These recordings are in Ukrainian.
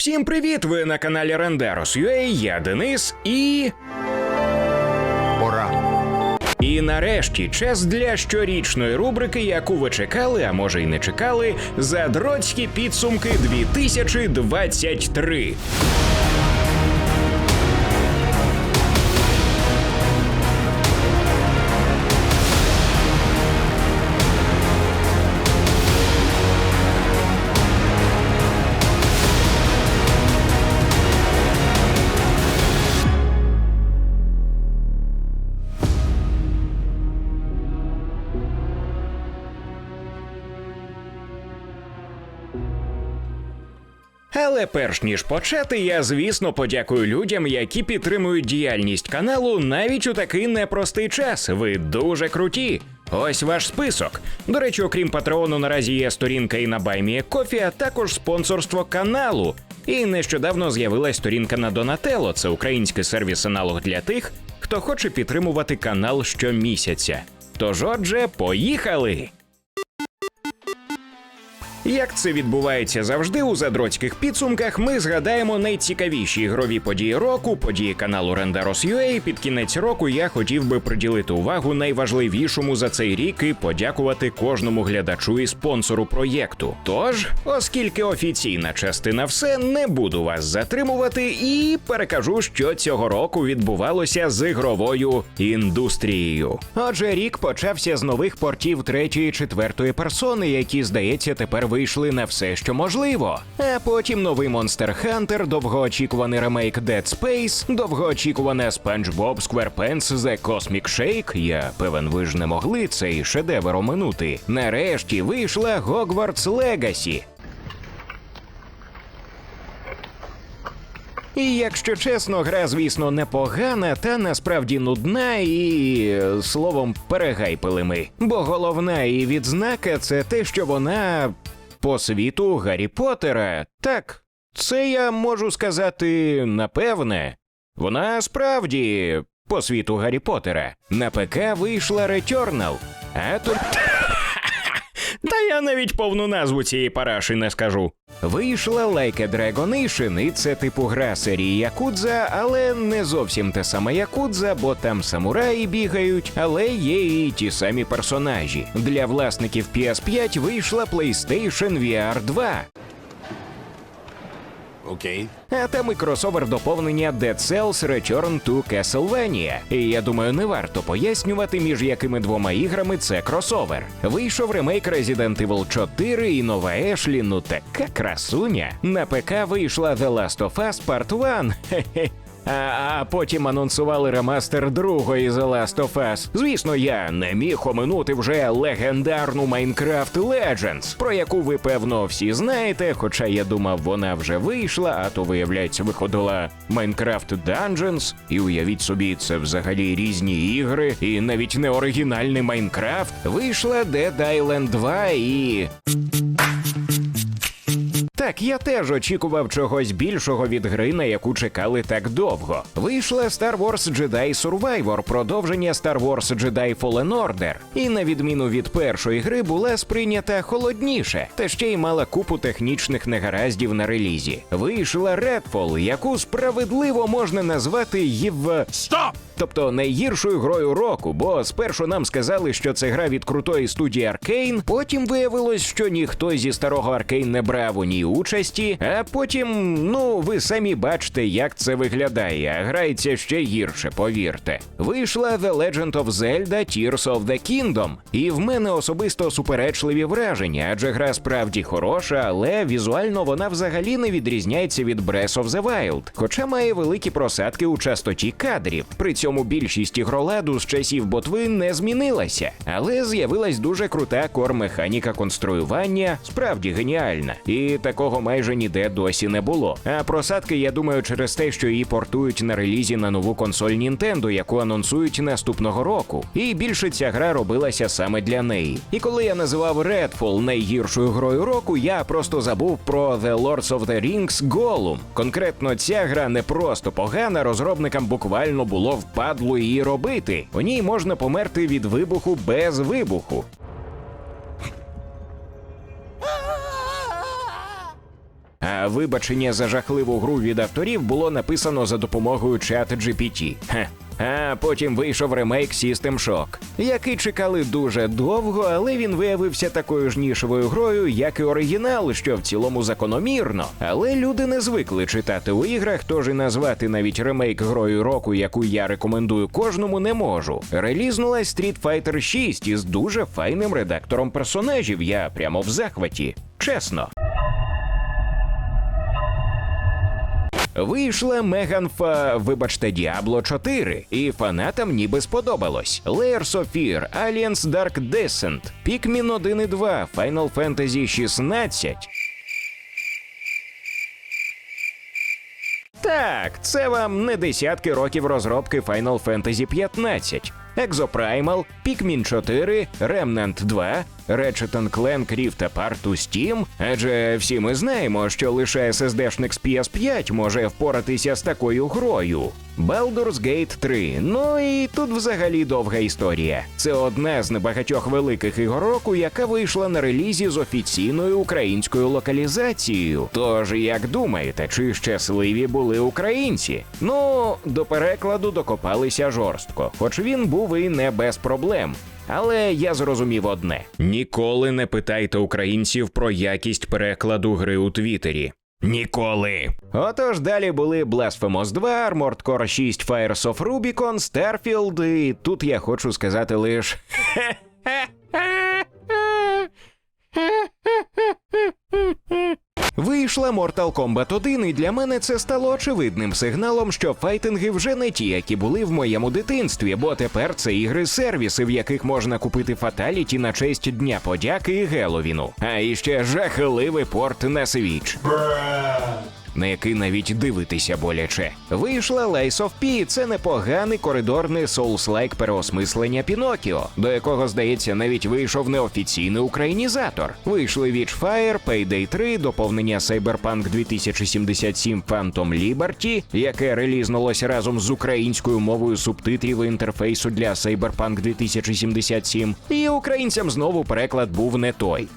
Всім привіт! Ви на каналі Renderos.ua, я Денис і. Пора. І нарешті час для щорічної рубрики, яку ви чекали, а може й не чекали, задроцькі підсумки 2023. Але перш ніж почати, я звісно подякую людям, які підтримують діяльність каналу навіть у такий непростий час. Ви дуже круті. Ось ваш список. До речі, окрім патреону, наразі є сторінка і на Баймі Кофі, а також спонсорство каналу. І нещодавно з'явилась сторінка на Донателло. Це український сервіс аналог для тих, хто хоче підтримувати канал щомісяця. Тож, отже, поїхали! Як це відбувається завжди у задроцьких підсумках, ми згадаємо найцікавіші ігрові події року, події каналу Renderos.ua. Під кінець року я хотів би приділити увагу найважливішому за цей рік і подякувати кожному глядачу і спонсору проєкту. Тож, оскільки офіційна частина все, не буду вас затримувати і перекажу, що цього року відбувалося з ігровою індустрією. Отже, рік почався з нових портів третьої, четвертої персони, які, здається, тепер вийшли на все, що можливо. А потім новий Monster Hunter, довгоочікуваний ремейк Dead Space, довгоочікуване SpongeBob SquarePants The Cosmic Shake. Я певен, ви ж не могли цей шедевр оминути. Нарешті вийшла Hogwarts Legacy. І якщо чесно, гра, звісно, непогана, та насправді нудна і словом перегайпили ми. Бо головна її відзнака це те, що вона по світу Гаррі Поттера. Так, це я можу сказати напевне. Вона справді по світу Гаррі Поттера. На ПК вийшла Returnal, а тут. Та я навіть повну назву цієї параші не скажу. Вийшла Like a Dragonation, і це типу гра серії Якудза, але не зовсім те саме Якудза, бо там самураї бігають, але є і ті самі персонажі. Для власників PS5 вийшла PlayStation VR 2. Окей. А там і кросовер доповнення Dead Cells Return to Castlevania. І я думаю, не варто пояснювати, між якими двома іграми це кросовер. Вийшов ремейк Resident Evil 4 і нова Ешлі, ну така красуня. На ПК вийшла The Last of Us Part 1. Хе-хе. А, потім анонсували ремастер другої The Last of Us. Звісно, я не міг оминути вже легендарну Minecraft Legends, про яку ви певно всі знаєте, хоча я думав, вона вже вийшла, а то виявляється, виходила Minecraft Dungeons. І уявіть собі, це взагалі різні ігри, і навіть не оригінальний Майнкрафт. Вийшла Dead Island 2 і. Так, я теж очікував чогось більшого від гри, на яку чекали так довго. Вийшла Star Wars Jedi Survivor, продовження Star Wars Jedi Fallen Order. І на відміну від першої гри була сприйнята холодніше, та ще й мала купу технічних негараздів на релізі. Вийшла Redfall, яку справедливо можна назвати їв. Стоп! Тобто найгіршою грою року, бо спершу нам сказали, що це гра від крутої студії Arkane, потім виявилось, що ніхто зі старого Arkane не брав у ній участі, а потім, ну, ви самі бачите, як це виглядає, а грається ще гірше, повірте. Вийшла The Legend of Zelda Tears of the Kingdom, і в мене особисто суперечливі враження, адже гра справді хороша, але візуально вона взагалі не відрізняється від Breath of the Wild, хоча має великі просадки у частоті кадрів. При цьому більшість ігроладу з часів ботви не змінилася, але з'явилась дуже крута кор-механіка конструювання, справді геніальна, і такого майже ніде досі не було. А просадки, я думаю, через те, що її портують на релізі на нову консоль Nintendo, яку анонсують наступного року. І більше ця гра робилася саме для неї. І коли я називав Redfall найгіршою грою року, я просто забув про The Lords of the Rings Gollum. Конкретно ця гра не просто погана, розробникам буквально було впадло її робити. У ній можна померти від вибуху без вибуху. А вибачення за жахливу гру від авторів було написано за допомогою чат GPT. А потім вийшов ремейк System Shock, який чекали дуже довго, але він виявився такою ж нішевою грою, як і оригінал, що в цілому закономірно. Але люди не звикли читати у іграх, тож і назвати навіть ремейк грою року, яку я рекомендую кожному, не можу. Релізнулась Street Fighter 6 із дуже файним редактором персонажів. Я прямо в захваті. Чесно. Вийшла Меганфа, вибачте, Діабло 4, і фанатам ніби сподобалось. Layers of Fear, Aliens Dark Descent, Pikmin 1 і 2, Final Fantasy 16. Так, це вам не десятки років розробки Final Fantasy 15. Exoprimal, Pikmin 4, Remnant 2, Ratchet Clank Rift Apart у Steam, адже всі ми знаємо, що лише SSD-шник з PS5 може впоратися з такою грою. Baldur's Gate 3. Ну і тут взагалі довга історія. Це одна з небагатьох великих ігор року, яка вийшла на релізі з офіційною українською локалізацією. Тож, як думаєте, чи щасливі були українці? Ну, до перекладу докопалися жорстко, хоч він був і не без проблем. Але я зрозумів одне: ніколи не питайте українців про якість перекладу гри у Твіттері. Ніколи. Отож, далі були Blasphemous 2, Armored Core 6 Fires of Rubicon, Starfield, і тут я хочу сказати лиш. Вийшла Mortal Kombat 1, і для мене це стало очевидним сигналом, що файтинги вже не ті, які були в моєму дитинстві, бо тепер це ігри-сервіси, в яких можна купити фаталіті на честь Дня подяки і Геловіну. А іще жахливий порт на Switch на який навіть дивитися боляче. Вийшла Lies of P, це непоганий коридорний соус-лайк переосмислення Пінокіо, до якого, здається, навіть вийшов неофіційний українізатор. Вийшли Witchfire, Payday 3, доповнення Cyberpunk 2077 Phantom Liberty, яке релізнулося разом з українською мовою субтитрів інтерфейсу для Cyberpunk 2077, і українцям знову переклад був не той.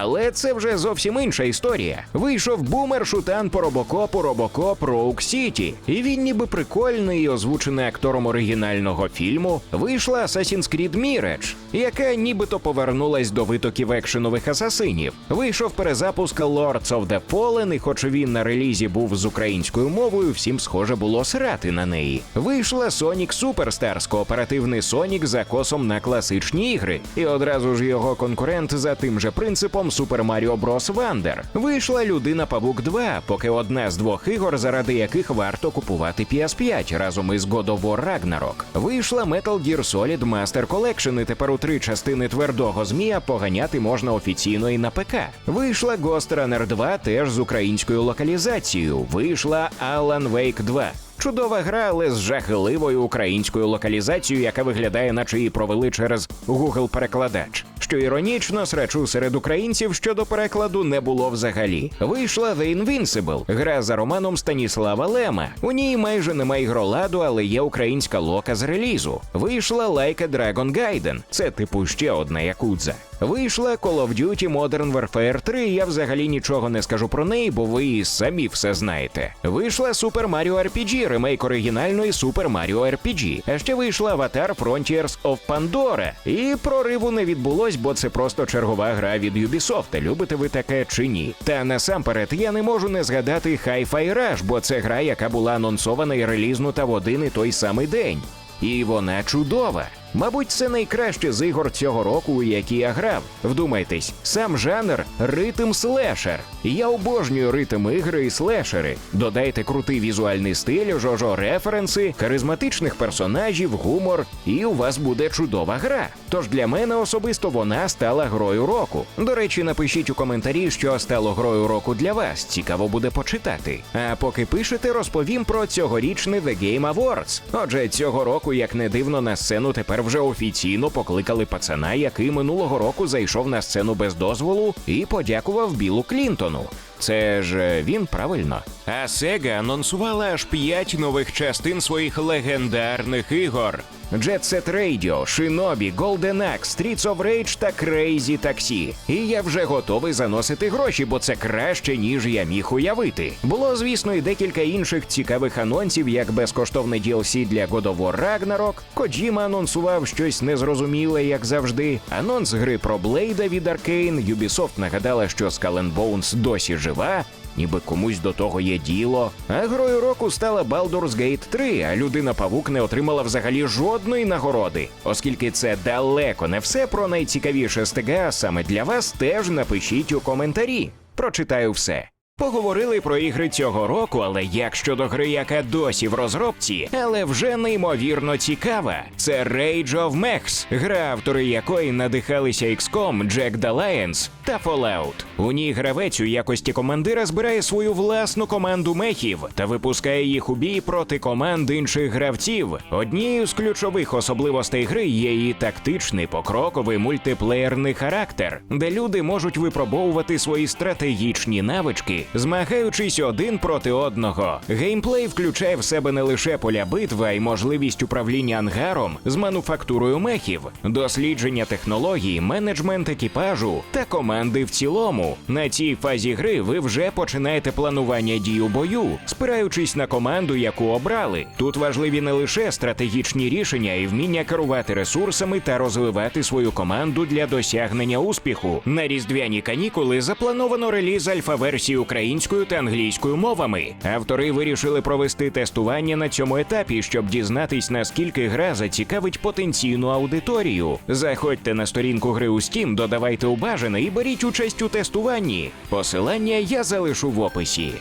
Але це вже зовсім інша історія. Вийшов бумер шутан по робокопу Робокоп Роук Сіті, і він ніби прикольний озвучений актором оригінального фільму. Вийшла Assassin's Creed Mirage, яка нібито повернулась до витоків екшенових асасинів. Вийшов перезапуск Lords of the Fallen, і хоч він на релізі був з українською мовою, всім схоже було срати на неї. Вийшла Sonic Superstars, кооперативний Sonic за косом на класичні ігри, і одразу ж його конкурент за тим же принципом Super Mario Bros. Wonder. Вийшла Людина Павук 2, поки одна з двох ігор, заради яких варто купувати PS5 разом із God of War Ragnarok. Вийшла Metal Gear Solid Master Collection, і тепер у три частини твердого змія поганяти можна офіційно і на ПК. Вийшла Ghost Runner 2 теж з українською локалізацією. Вийшла Alan Wake 2. Чудова гра, але з жахливою українською локалізацією, яка виглядає, наче її провели через Google перекладач. Що іронічно, срачу серед українців щодо перекладу не було взагалі. Вийшла The Invincible, гра за романом Станіслава Лема. У ній майже немає ігроладу, але є українська лока з релізу. Вийшла Like a Dragon Gaiden. Це типу ще одна якудза. Вийшла Call of Duty Modern Warfare 3, Я взагалі нічого не скажу про неї, бо ви самі все знаєте. Вийшла Super Mario RPG, ремейк оригінальної Super Mario RPG. А ще вийшла Avatar Frontiers of Pandora. І прориву не відбулось, бо це просто чергова гра від Ubisoft. Любите ви таке чи ні? Та насамперед я не можу не згадати Hi-Fi Rush, бо це гра, яка була анонсована і релізнута в один і той самий день. І вона чудова. Мабуть, це найкраще з ігор цього року, у які я грав. Вдумайтесь, сам жанр ритм слешер. Я обожнюю ритм ігри і слешери. Додайте крутий візуальний стиль, жожо референси, харизматичних персонажів, гумор, і у вас буде чудова гра. Тож для мене особисто вона стала грою року. До речі, напишіть у коментарі, що стало грою року для вас. Цікаво буде почитати. А поки пишете, розповім про цьогорічний The Game Awards. Отже, цього року, як не дивно, на сцену тепер вже офіційно покликали пацана, який минулого року зайшов на сцену без дозволу і подякував Білу Клінтону. Це ж е, він правильно. А Sega анонсувала аж п'ять нових частин своїх легендарних ігор. Jet Set Radio, Shinobi, Golden Axe, Streets of Rage та Crazy Taxi. І я вже готовий заносити гроші, бо це краще, ніж я міг уявити. Було, звісно, і декілька інших цікавих анонсів, як безкоштовне DLC для God of War Ragnarok, Коджіма анонсував щось незрозуміле, як завжди. Анонс гри про Блейда від Arkane, Ubisoft нагадала, що Skull Bones досі жива. Ніби комусь до того є діло. А грою року стала Baldur's Gate 3, а людина Павук не отримала взагалі жодної нагороди. Оскільки це далеко не все про найцікавіше з ТГА, саме для вас теж напишіть у коментарі. Прочитаю все. Поговорили про ігри цього року, але як щодо гри, яка досі в розробці, але вже неймовірно цікава. Це Rage of Mechs, гра, автори якої надихалися XCOM, Jack the Lions та Fallout. У ній гравець у якості командира збирає свою власну команду мехів та випускає їх у бій проти команд інших гравців. Однією з ключових особливостей гри є її тактичний покроковий мультиплеєрний характер, де люди можуть випробовувати свої стратегічні навички, змагаючись один проти одного. Геймплей включає в себе не лише поля битви, а й можливість управління ангаром з мануфактурою мехів, дослідження технологій, менеджмент екіпажу та команди в цілому. На цій фазі гри ви вже починаєте планування дій у бою, спираючись на команду, яку обрали. Тут важливі не лише стратегічні рішення, й вміння керувати ресурсами та розвивати свою команду для досягнення успіху. На різдвяні канікули заплановано реліз альфа-версії українською та англійською мовами. Автори вирішили провести тестування на цьому етапі, щоб дізнатись, наскільки гра зацікавить потенційну аудиторію. Заходьте на сторінку гри у Steam, додавайте у бажане і беріть участь у тестуванні. Посилання я залишу в описі.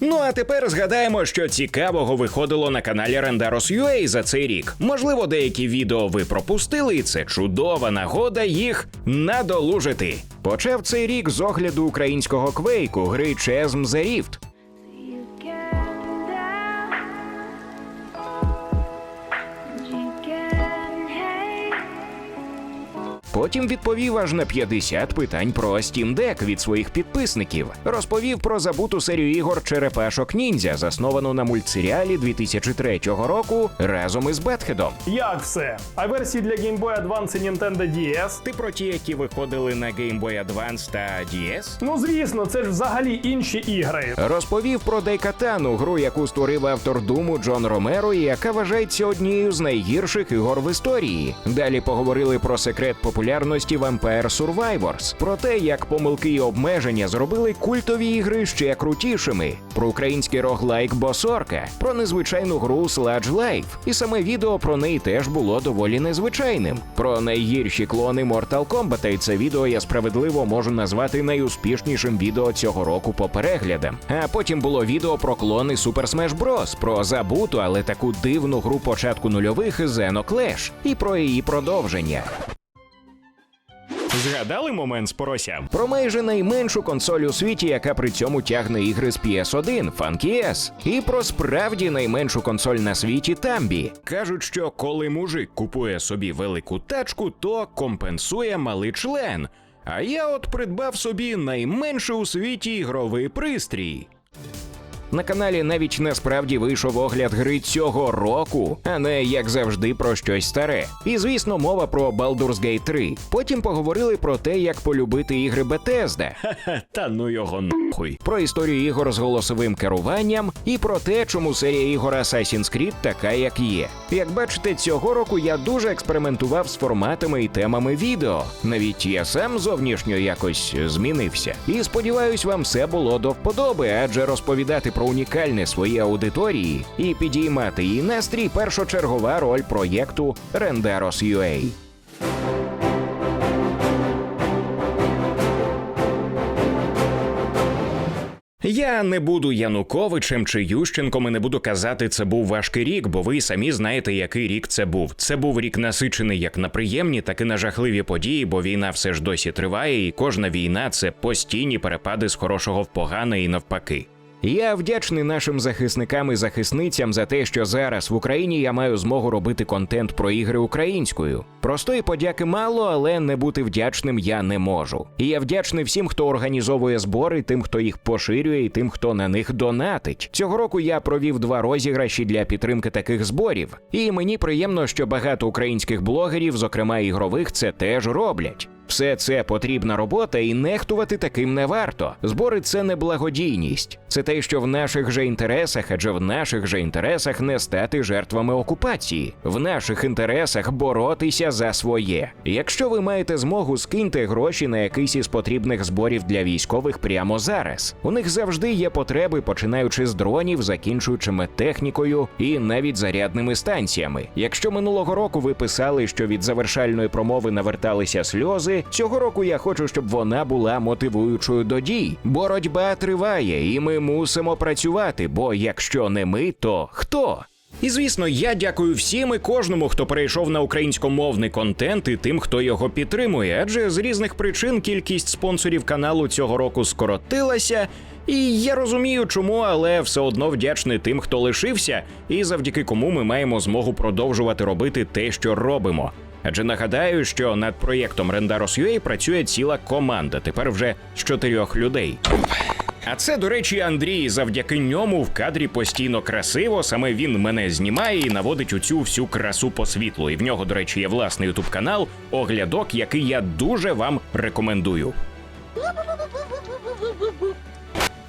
Ну а тепер згадаємо, що цікавого виходило на каналі Rendaros.ua за цей рік. Можливо, деякі відео ви пропустили, і це чудова нагода їх надолужити. Почав цей рік з огляду українського квейку гри Chasm The Rift. Потім відповів аж на 50 питань про Steam Deck від своїх підписників. Розповів про забуту серію ігор Черепашок Ніндзя, засновану на мультсеріалі 2003 року разом із Бетхедом. Як все? А версії для Game Boy Advance і Nintendo DS? Ти про ті, які виходили на Game Boy Advance та DS? Ну звісно, це ж взагалі інші ігри. Розповів про Дайкатану, гру, яку створив автор Думу Джон Ромеро, і яка вважається однією з найгірших ігор в історії. Далі поговорили про секрет популярності Vampire Survivors, про те, як помилки і обмеження зробили культові ігри ще крутішими, про український роглайк Босорка, про незвичайну гру Sludge Life. І саме відео про неї теж було доволі незвичайним. Про найгірші клони Mortal Kombat, і це відео я справедливо можу назвати найуспішнішим відео цього року по переглядам. А потім було відео про клони Super Smash Bros, про забуту, але таку дивну гру початку нульових Xeno Clash і про її продовження. Згадали момент з поросям? Про майже найменшу консоль у світі, яка при цьому тягне ігри з PS1 Funky S. І про справді найменшу консоль на світі Тамбі. Кажуть, що коли мужик купує собі велику тачку, то компенсує малий член. А я от придбав собі найменший у світі ігровий пристрій. На каналі навіть насправді вийшов огляд гри цього року, а не як завжди про щось старе. І звісно, мова про Baldur's Gate 3. Потім поговорили про те, як полюбити ігри Bethesda, та ну його нахуй. про історію ігор з голосовим керуванням і про те, чому серія ігор Assassin's Creed така, як є. Як бачите, цього року я дуже експериментував з форматами і темами відео. Навіть я сам зовнішньо якось змінився. І сподіваюсь, вам все було до вподоби, адже розповідати про унікальне своїй аудиторії і підіймати її настрій першочергова роль проєкту Rendaros.ua. Я не буду Януковичем чи Ющенком і не буду казати, це був важкий рік, бо ви самі знаєте, який рік це був. Це був рік насичений як на приємні, так і на жахливі події, бо війна все ж досі триває, і кожна війна це постійні перепади з хорошого в погане і навпаки. Я вдячний нашим захисникам і захисницям за те, що зараз в Україні я маю змогу робити контент про ігри українською. Простої подяки мало, але не бути вдячним я не можу. І я вдячний всім, хто організовує збори, тим, хто їх поширює, і тим, хто на них донатить. Цього року я провів два розіграші для підтримки таких зборів. І мені приємно, що багато українських блогерів, зокрема ігрових, це теж роблять. Все це потрібна робота, і нехтувати таким не варто. Збори це не благодійність, це те, що в наших же інтересах, адже в наших же інтересах не стати жертвами окупації, в наших інтересах боротися за своє. Якщо ви маєте змогу, скиньте гроші на якийсь із потрібних зборів для військових прямо зараз. У них завжди є потреби, починаючи з дронів, закінчуючи медтехнікою і навіть зарядними станціями. Якщо минулого року ви писали, що від завершальної промови наверталися сльози, цього року я хочу, щоб вона була мотивуючою до дій. Боротьба триває, і ми мусимо працювати. Бо якщо не ми, то хто? І звісно, я дякую всім і кожному, хто перейшов на українськомовний контент, і тим, хто його підтримує. Адже з різних причин кількість спонсорів каналу цього року скоротилася. І я розумію, чому, але все одно вдячний тим, хто лишився, і завдяки кому ми маємо змогу продовжувати робити те, що робимо. Адже нагадаю, що над проєктом Rendaros.ua працює ціла команда, тепер вже з чотирьох людей. А це, до речі, Андрій. Завдяки ньому в кадрі постійно красиво. Саме він мене знімає і наводить у цю всю красу по світлу. І в нього, до речі, є власний ютуб канал, оглядок, який я дуже вам рекомендую.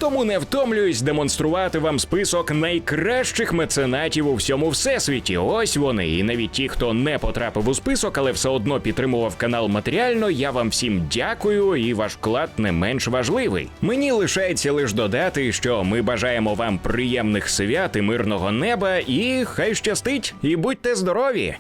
Тому не втомлююсь демонструвати вам список найкращих меценатів у всьому всесвіті. Ось вони. І навіть ті, хто не потрапив у список, але все одно підтримував канал матеріально. Я вам всім дякую, і ваш вклад не менш важливий. Мені лишається лише додати, що ми бажаємо вам приємних свят і мирного неба, і хай щастить, і будьте здорові!